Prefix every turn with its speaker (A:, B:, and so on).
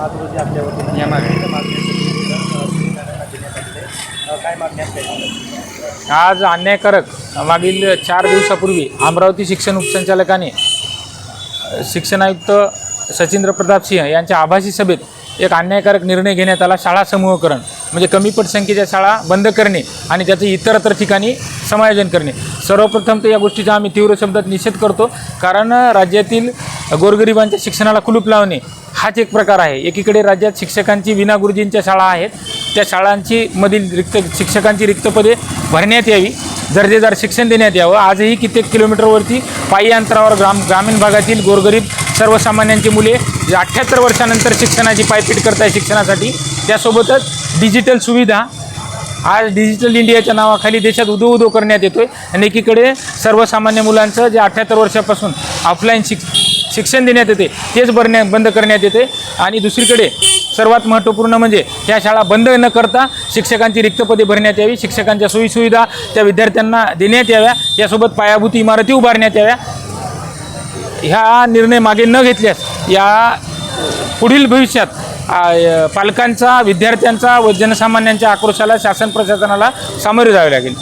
A: आज रोजी आपल्या वतीने या मागणीच्या. अ, काय मागणी आहे काही
B: आज अन्यायकारक मागील चार दिवसापूर्वी अमरावती शिक्षण उपसंचालकाने शिक्षण आयुक्त सचिंद्र प्रताप सिंह यांच्या आभासी सभेत एक अन्यायकारक निर्णय घेण्यात आला शाळा समूहकरण. म्हणजे कमी पटसंख्येच्या शाळा बंद करणे आणि त्याचं इतरत्र ठिकाणी समायोजन करणे. सर्वप्रथम तर या गोष्टीचा आम्ही तीव्र शब्दात निषेध करतो कारण राज्यातील गोरगरिबांच्या शिक्षणाला कुलूप लावणे हाच एक प्रकार आहे. एकीकडे राज्यात शिक्षकांची विना गुरुजींच्या शाळा आहेत त्या शाळांची मधील रिक्त शिक्षकांची रिक्त पदे भरण्यात यावी दर्जेदार शिक्षण देण्यात यावं. आजही कित्येक किलोमीटरवरती पायी अंतरावर ग्राम ग्रामीण भागातील गोरगरीब सर्वसामान्यांची मुले जे अठ्ठ्याहत्तर वर्षानंतर शिक्षणाची पायपीट करत आहे शिक्षणासाठी त्यासोबतच डिजिटल सुविधा. आज डिजिटल इंडियाच्या नावाखाली देशात उदो उदो करण्यात येतोय. आणि एकीकडे सर्वसामान्य मुलांचं जे अठ्ठ्याहत्तर वर्षापासून ऑफलाईन शिक शिक्षण देण्यात येते तेच भरण्या बंद करण्यात येते. आणि दुसरीकडे सर्वात महत्त्वपूर्ण म्हणजे ह्या शाळा बंद न करता शिक्षकांची रिक्तपदे भरण्यात यावी शिक्षकांच्या सोयीसुविधा त्या विद्यार्थ्यांना देण्यात याव्या. यासोबत पायाभूत इमारती उभारण्यात याव्या. ह्या निर्णय मागे न घेतल्यास या पुढील भविष्यात पालकांचा विद्यार्थ्यांचा व जनसामान्यांच्या आक्रोशाला शासन प्रशासनाला सामोरे जावे लागेल.